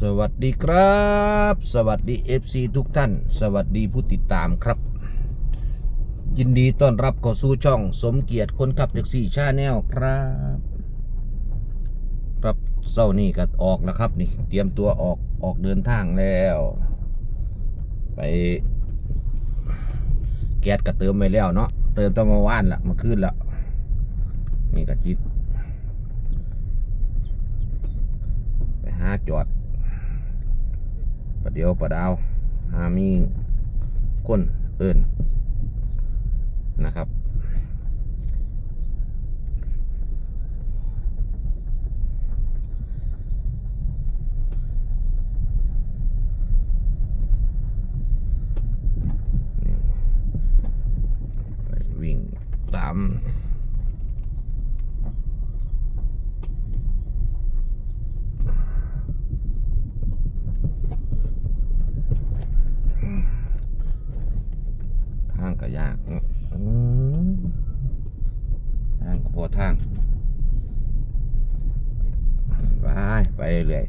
สวัสดีครับ สวัสดี FC ทุกท่าน สวัสดีผู้ติดตามครับ ยินดีต้อนรับเข้าสู่ช่องสมเกียรติคนขับแท็กซี่ชาแนลครับ ครับเศร้านี่ก็ออกแล้วครับนี่ เตรียมตัวออกออกเดินทางแล้ว ไป แก๊สก็เติมไปแล้วเนาะเติมตั้งเมื่อวานละมาขึ้นแล้วนี่ก็จิตไปหาจอด ประเดี๋ยวประดาวหามีคนเอินนะครับ วิ่งตาม ก็ยากอืมทางก็พอทาง ไป ไปเรื่อย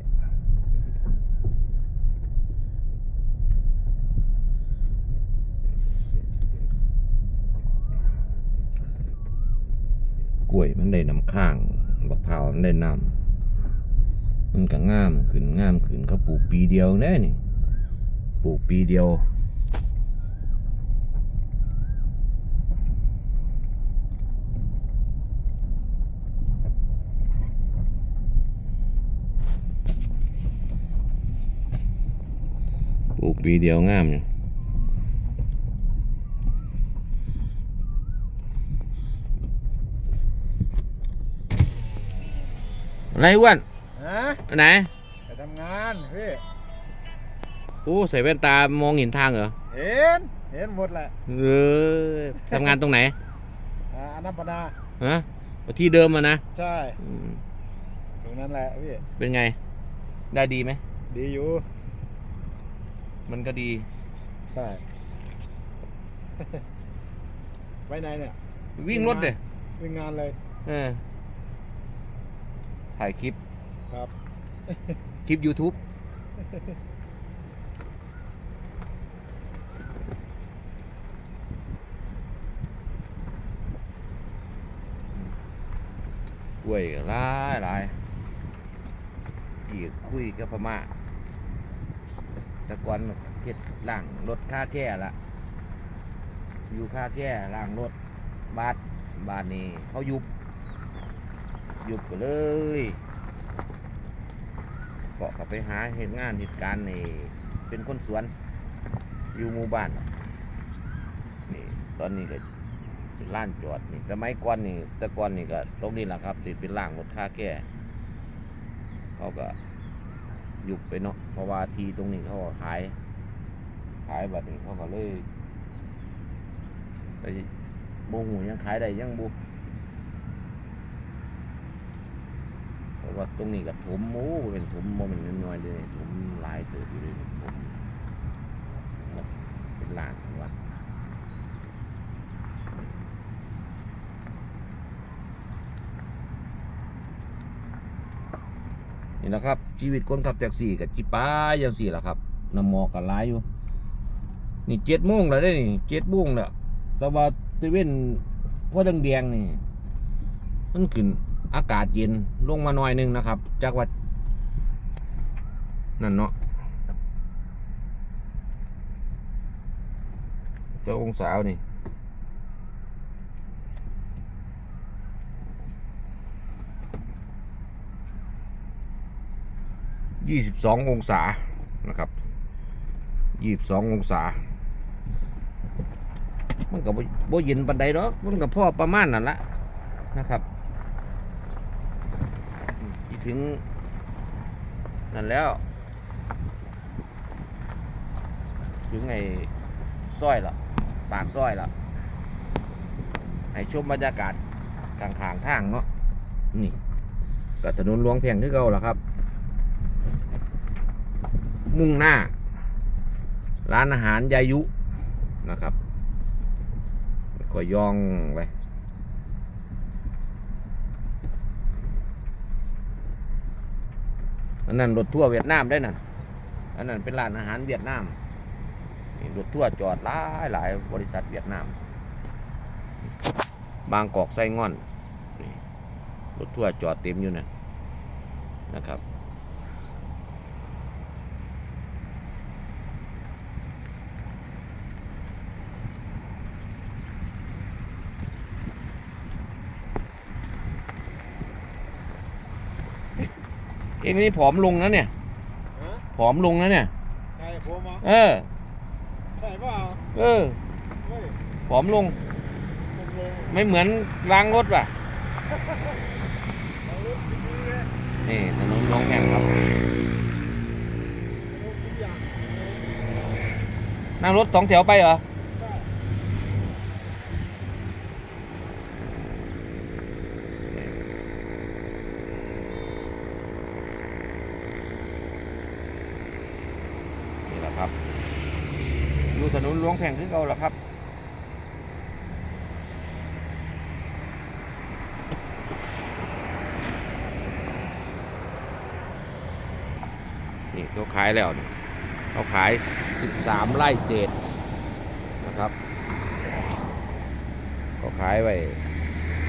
กล้วยมันได้น้ำข้าง บักพร้าวมันได้น้ำมันก็ง่ามขึ้นง่ามขึ้นเขาปลูกปีเดียวแน่นี่ ปลูกปีเดียว ลูกปีเดียวงามอยู่อะไรอ้วนฮะอันไหนไปทำงานพี่โอ้ใส่แว่นตามองเห็นทางเหรอ เห็น เห็นหมดแหละเออทำงานตรงไหนอ่าอนัปปนาฮะที่เดิมอะนะ ใช่อืมตรงนั้นแหละพี่ เป็นไง ได้ดีไหม ดีอยู่ มันก็ดีใช่ไปไหนเนี่ย วิ่งรถเลยวิ่งงานเลยเออถ่ายคลิป ครับ คลิป YouTube กล้วยก็หลายหลายอีกคุยกับพม่าแตะกอนเทียดล่างรถค่าแก่ละอยู่ค่าแก่ล่างรถบาทบาทนี้เขายุบ ยุบก็เลยเกาะกับไปหาเหตุงานเหตุการณ์นี่เป็นคนสวน อยู่หมู่บ้านนี่ตอนนี้ก็ล้านจอดนี่แต่ไม่ก่อนนี่ต่ก่อนนี่ก็ตรงนี้แหละครับติดเป็นล่างรถค่าแก่เขาก็ ยุบไปเนาะเพราะว่าทีตรงนี้เขาก็ขาย ขายแบบนี้เขาก็เลยไปโมหูยังขายได้ยังบุเพราะว่าตรงนี้กับถมหมูเป็นถมโมเป็นน้อยเลยถมหลายเติบอยู่เลยถมหมดเป็นลานวัด นี่นะครับ ชีวิตคนขับแท็กซี่กับจิป้าอย่างสี่แหละครับน้ำหมอกกันหลายอยู่ นี่เจ็ดโมงแล้วได้นี่เจ็ดโมงแล้วแต่ว่าตะเว้นพอแดงนี่ มันขึ้นอากาศเย็นลงมาหน่อยหนึงนะครับ จากว่านั่นเนาะเจ้าองศานี่ ยี่สิบสององศานะครับยี่สิบสององศา มันก็บ่บ่เย็นปันใดหรอกมันก็พอประมาณนั่นละนะครับที่ถึง นั่นแล้ว ถึงไอ้ซอยละปากซอยละให้ชมบรรยากาศกลางขางทางเนาะนี่ก็ถนนหลวงแพงคือเก่าละครับ มุ่งหน้า ร้านอาหารยายุนะครับ ก็ย่องไปอันนั้นรถทั่วร์เวียดนามได้นั่นอันนั้นเป็นร้านอาหารเวียดนามนี่รถทั่วร์จอดหลายหลายบริษัทเวียดนาม บางกอกไส้งอนรถทั่วร์จอดเต็มอยู่นะนะครับ เองนี่ผอมลงนะเนี่ยฮะผอมลงนะเนี่ยใครผมเหรอเออ ใช่เปล่าเออ เฮ้ยผอมลง ผมลงไม่เหมือนล้างรถว่ะเราลุกดีๆเลยนี่ถนนหน้องแห่งครับลุกทุกอย่างนั่งรถสองแถวไปเหรอ ใช่ นี่แหละครับ อยู่ถนนหลวงแข่งขึ้นเขาแล้วครับนี่เขาขายแล้วนี่เขาขาย 13 ไร่เศษนะครับเขาขายไว้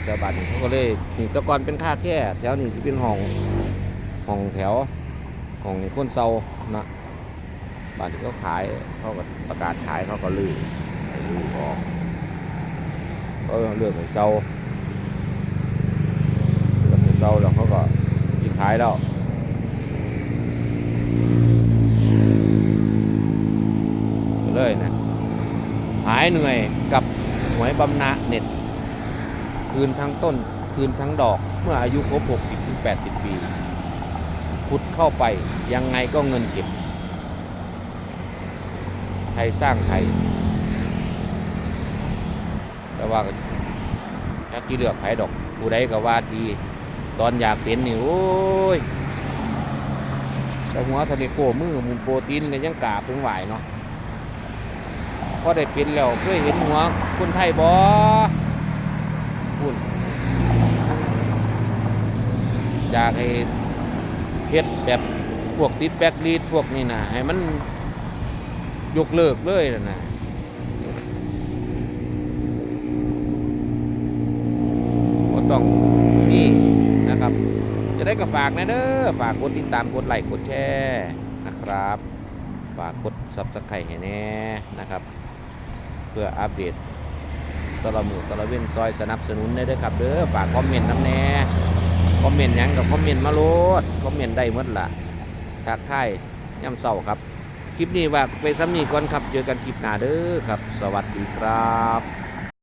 แต่บัตรเขาก็เลยนี่ตะกอนเป็นค่าแค่แถวนี้ที่เป็นห้องห้องแถวห้องคนเซานะ บ้านที่เขาขายเขาก็ประกาศขายเขาก็ลือให้ลือออกก็เลือกให้เซาเลือกให้เซาแล้วเขาก็ที่ขายแล้วเลยนะหายเหนื่อยกับหวยบำนาเน็ต คืนทั้งต้นคืนทั้งดอกเมื่ออายุครบ 60ถึง80 ปีขุดเข้าไปยังไงก็เงินเก็บ ทยสร้างไทย แต่ว่าก็ยักกี่เลือกไผดอกผู้ใดก็ว่าดี ตอนอยากเป็นนี่โอ้ยแต่หัวทะเลโกมือมุนโปรตีนก็ยังกาบเพิ่งไหวเนาะพอได้เป็นแล้วเคยเห็นหัวคนไทยบ่คุณอยากให้เฮ็ดแบบพวกติดแบกลีดพวกนี่นะให้มัน ยกเลิกเลยนะนะก็ต้องนี่นะครับ จะได้ก็ฝากนะเด้อฝากกดติดตามกดไลค์กดแชร์นะครับ ฝากกดซับสไครต์ให้แน่นะครับ เพื่ออัปเดตตลอดมือตลอดเว้นซอยสนับสนุนได้ด้อครับเด้อฝากคอมเมนต์น้ำแน่คอมเมนต์ยังกับคอมเมนต์มาโลดคอมเมนต์ได้หมดละทักทายย่ำเศร้าครับ คลิปนี้ว่าไปซ้ำนี้ก่อนครับ เจอกันคลิปหน้าเด้อครับ สวัสดีครับ